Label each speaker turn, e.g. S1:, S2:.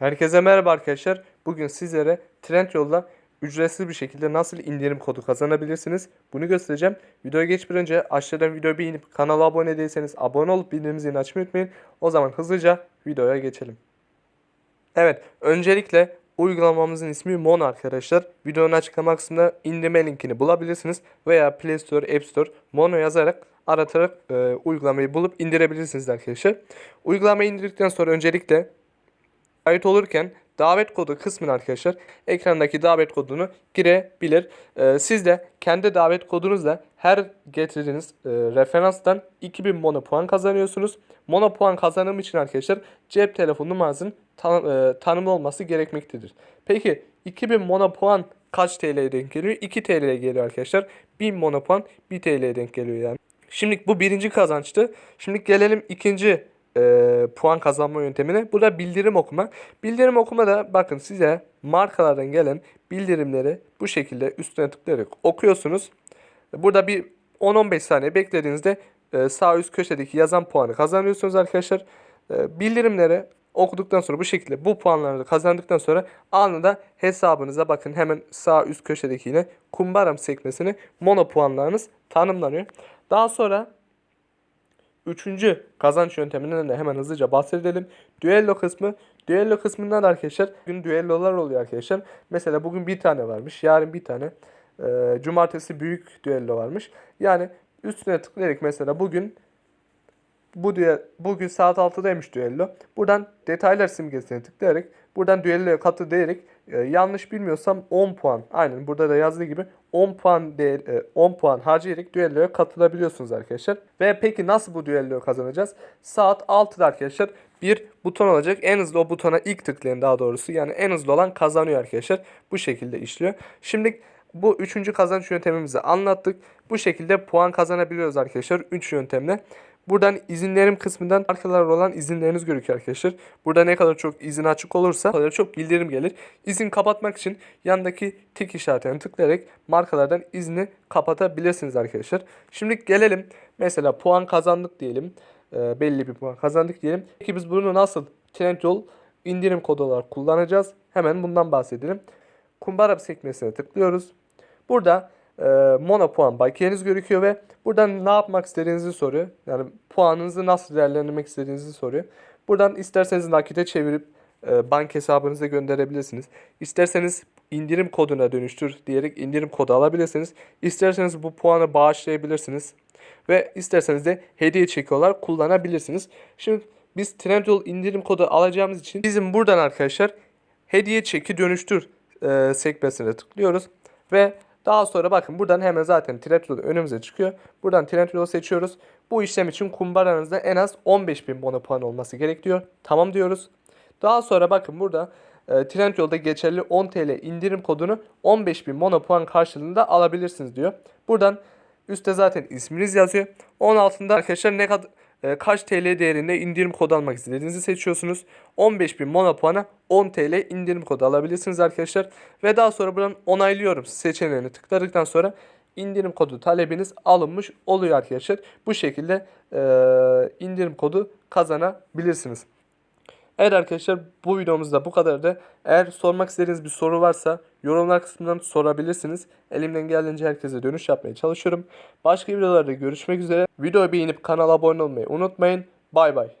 S1: Herkese merhaba arkadaşlar. Bugün sizlere Trendyol'da ücretsiz bir şekilde nasıl indirim kodu kazanabilirsiniz bunu göstereceğim. Videoya geçmeden önce aşağıdan videoyu beğenip kanala abone değilseniz abone olup bildirim zilini açmayı unutmayın. O zaman hızlıca videoya geçelim. Evet, öncelikle uygulamamızın ismi Mono arkadaşlar. Videonun açıklama kısmında indirme linkini bulabilirsiniz veya Play Store, App Store Mono yazarak aratarak e, uygulamayı bulup indirebilirsiniz arkadaşlar. Uygulamayı indirdikten sonra öncelikle kayıt olurken davet kodu kısmına arkadaşlar ekrandaki davet kodunu girebilir. Ee, siz de kendi davet kodunuzla her getirdiğiniz e, referanstan 2000 mono puan kazanıyorsunuz. Mono puan kazanım için arkadaşlar cep telefonu numarasının tan- e, tanımlı olması gerekmektedir. Peki 2000 mono puan kaç TL'ye denk geliyor? 2 TL'ye geliyor arkadaşlar. 1000 mono puan 1 TL'ye denk geliyor yani. Şimdi bu birinci kazançtı. Şimdi gelelim ikinci e, puan kazanma yöntemine. Bu da bildirim okuma. Bildirim okuma da bakın size markalardan gelen bildirimleri bu şekilde üstüne tıklayarak okuyorsunuz. Burada bir 10-15 saniye beklediğinizde e, sağ üst köşedeki yazan puanı kazanıyorsunuz arkadaşlar. E, bildirimleri okuduktan sonra bu şekilde bu puanları kazandıktan sonra anında hesabınıza bakın hemen sağ üst köşedeki yine kumbaram sekmesini mono puanlarınız tanımlanıyor. Daha sonra Üçüncü kazanç yönteminden de hemen hızlıca bahsedelim. Düello kısmı. Düello kısmından da arkadaşlar bugün düellolar oluyor arkadaşlar. Mesela bugün bir tane varmış. Yarın bir tane. Ee, cumartesi büyük düello varmış. Yani üstüne tıklayarak mesela bugün bu düel, bugün saat 6'daymış düello. Buradan detaylar simgesine tıklayarak buradan düelloya katıl diyerek e, yanlış bilmiyorsam 10 puan. Aynen burada da yazdığı gibi 10 puan değer, e, 10 puan harcayarak düelloya katılabiliyorsunuz arkadaşlar. Ve peki nasıl bu düelloyu kazanacağız? Saat 6'da arkadaşlar bir buton olacak. En hızlı o butona ilk tıklayan daha doğrusu. Yani en hızlı olan kazanıyor arkadaşlar. Bu şekilde işliyor. Şimdi bu üçüncü kazanç yöntemimizi anlattık. Bu şekilde puan kazanabiliyoruz arkadaşlar 3 yöntemle. Buradan izinlerim kısmından markalar olan izinleriniz gözüküyor arkadaşlar. Burada ne kadar çok izin açık olursa kadar çok bildirim gelir. İzin kapatmak için yandaki tik işaretine tıklayarak markalardan izni kapatabilirsiniz arkadaşlar. Şimdi gelelim mesela puan kazandık diyelim. Ee, belli bir puan kazandık diyelim. Peki biz bunu nasıl Trendyol indirim kodu olarak kullanacağız? Hemen bundan bahsedelim. Kumbara sekmesine tıklıyoruz. Burada e, mono puan bakiyeniz gözüküyor ve buradan ne yapmak istediğinizi soruyor. Yani puanınızı nasıl değerlendirmek istediğinizi soruyor. Buradan isterseniz nakite çevirip e, bank hesabınıza gönderebilirsiniz. İsterseniz indirim koduna dönüştür diyerek indirim kodu alabilirsiniz. İsterseniz bu puanı bağışlayabilirsiniz. Ve isterseniz de hediye çeki olarak kullanabilirsiniz. Şimdi biz Trendyol indirim kodu alacağımız için bizim buradan arkadaşlar hediye çeki dönüştür e, sekmesine tıklıyoruz. Ve daha sonra bakın buradan hemen zaten Trendyol önümüze çıkıyor. Buradan Trendyol'u seçiyoruz. Bu işlem için kumbaranızda en az 15.000 bono puan olması gerekiyor. Tamam diyoruz. Daha sonra bakın burada e, Trendyol'da geçerli 10 TL indirim kodunu 15.000 mono puan karşılığında alabilirsiniz diyor. Buradan üstte zaten isminiz yazıyor. Onun altında arkadaşlar ne kadar e, kaç TL değerinde indirim kodu almak istediğinizi seçiyorsunuz. 15.000 mono puana 10 TL indirim kodu alabilirsiniz arkadaşlar. Ve daha sonra buradan onaylıyorum seçeneğini tıkladıktan sonra indirim kodu talebiniz alınmış oluyor arkadaşlar. Bu şekilde e, indirim kodu kazanabilirsiniz. Evet arkadaşlar bu videomuzda bu kadardı. Eğer sormak istediğiniz bir soru varsa yorumlar kısmından sorabilirsiniz. Elimden geldiğince herkese dönüş yapmaya çalışıyorum. Başka videolarda görüşmek üzere. Videoyu beğenip kanala abone olmayı unutmayın. Bay bay.